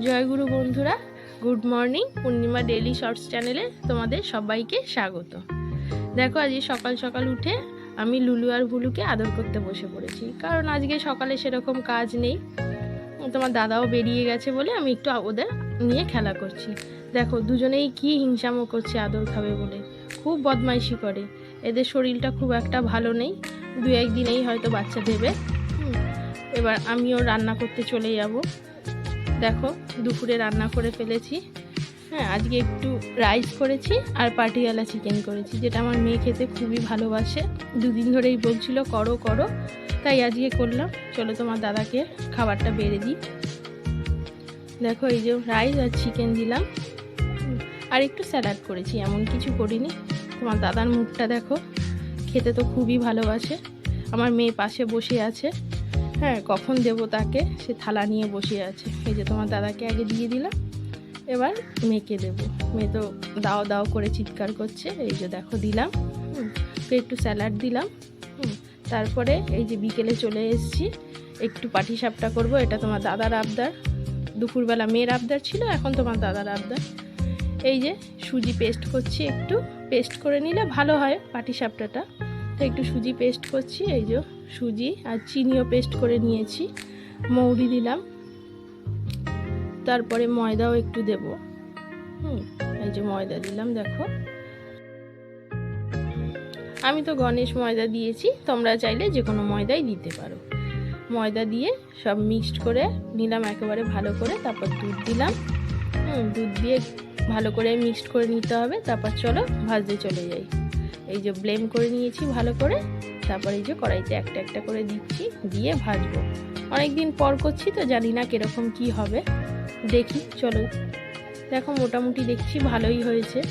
জয়গুরু বন্ধুরা, good morning, Purnima daily shorts চ্যানেলে তোমাদের সবাইকে স্বাগত। দেখো, আজকে সকাল সকাল উঠে আমি লুলু আর ভুলুকে আদর করতে বসে পড়েছি। কারণ আজকে সকালে সেরকম কাজ নেই। তোমার দাদাও বেরিয়ে গেছে বলে আমি একটু ওদের নিয়ে খেলা করছি। দেখো, দুজনেই কি হিংসামো করছে আদর খাবে বলে। খুব বদমাইশি করে। এদের শরীরটা খুব একটা ভালো নেই। দু একদিনেই হয়তো বাচ্চা দেবে। এবার আমিও রান্না করতে চলে যাব। দেখো, দুপুরে রান্না করে ফেলেছি। হ্যাঁ আজকে একটু রাইস করেছি আর পাটিয়ালা চিকেন করেছি, যেটা আমার মেয়ে খেতে খুবই ভালোবাসে। দুদিন ধরেই বলছিল, করো করো। তাই আজকে করলাম। চলো তোমার দাদাকে খাবারটা বেড়ে দিই। দেখো, এই যে রাইস আর চিকেন দিলাম। আর একটু স্যালাড করেছি, এমন কিছু করিনি। তোমার দাদার মুখটা দেখো, খেতে তো খুবই ভালোবাসে। আমার মেয়ে পাশে বসে আছে। হ্যাঁ কখন দেব তাকে? সে থালা নিয়ে বসে আছে। এই যে তোমার দাদাকে আগে দিয়ে দিলাম, এবার মেয়েকে দেব। মেয়ে তো দাও দাও করে চিৎকার করছে। এই যে দেখো দিলাম তো একটু স্যালাড দিলাম তারপরে এই যে বিকেলে চলে এসেছি, একটু পাটি সাপটা করব। এটা তোমার দাদার আবদার। দুপুরবেলা মেয়ের আবদার ছিল, এখন তোমার দাদার আবদার। এই যে সুজি পেস্ট করছি একটু। পেস্ট করে নিলে ভালো হয় পাটি সাপটাটা। একটু সুজি পেস্ট করছি, এই যে সুজি আর চিনিও পেস্ট করে নিয়েছি, মৌরি দিলাম। তারপরে ময়দাও একটু দেব। হুম, এই যে ময়দা দিলাম, দেখো। আমি তো গণেশ ময়দা দিয়েছি, তোমরা চাইলে যে কোনো ময়দাই দিতে পারো। ময়দা দিয়ে সব মিক্সড করে নিলাম, একেবারে ভালো করে, তারপর দুধ দিলাম। হুম, দুধ দিয়ে ভালো করে মিক্সড করে নিতে হবে, তারপর চলো ভাজতে চলে যাই। এই যে ব্লেম করে নিয়েছি ভালো করে, তারপর এই যে কড়াইতে একটা একটা করে দিচ্ছি, দিয়ে ভাজবো। অনেকদিন পর করছি তো, জানি না কীরকম কি হবে। দেখি, চলো। দেখো, মোটামুটি দেখছি ভালোই হয়েছে।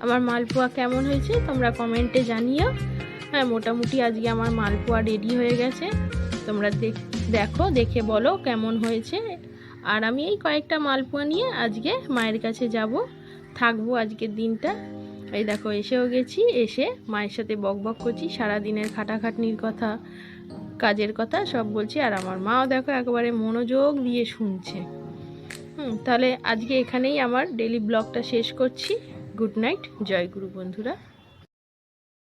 আমার মালপোয়া কেমন হয়েছে তোমরা কমেন্টে জানিও। হ্যাঁ মোটামুটি আজকে আমার মালপোয়া রেডি হয়ে গেছে। তোমরা দেখ- দেখো বলো কেমন হয়েছে। আর আমি এই কয়েকটা মালপোয়া নিয়ে আজকে মায়ের কাছে যাব। থাকব আজকের দিনটা। এই দেখো, এসেও গেছি, এসে মায়ের সাথে বক বক করছি, সারাদিনের খাটাখাটনির কথা, কাজের কথা সব বলছি, আর আমার মাও দেখো একেবারে মনোযোগ দিয়ে শুনছে। হুম, তাহলে আজকে এখানেই আমার ডেলি ব্লগটা শেষ করছি। গুড নাইট জয় গুরু বন্ধুরা।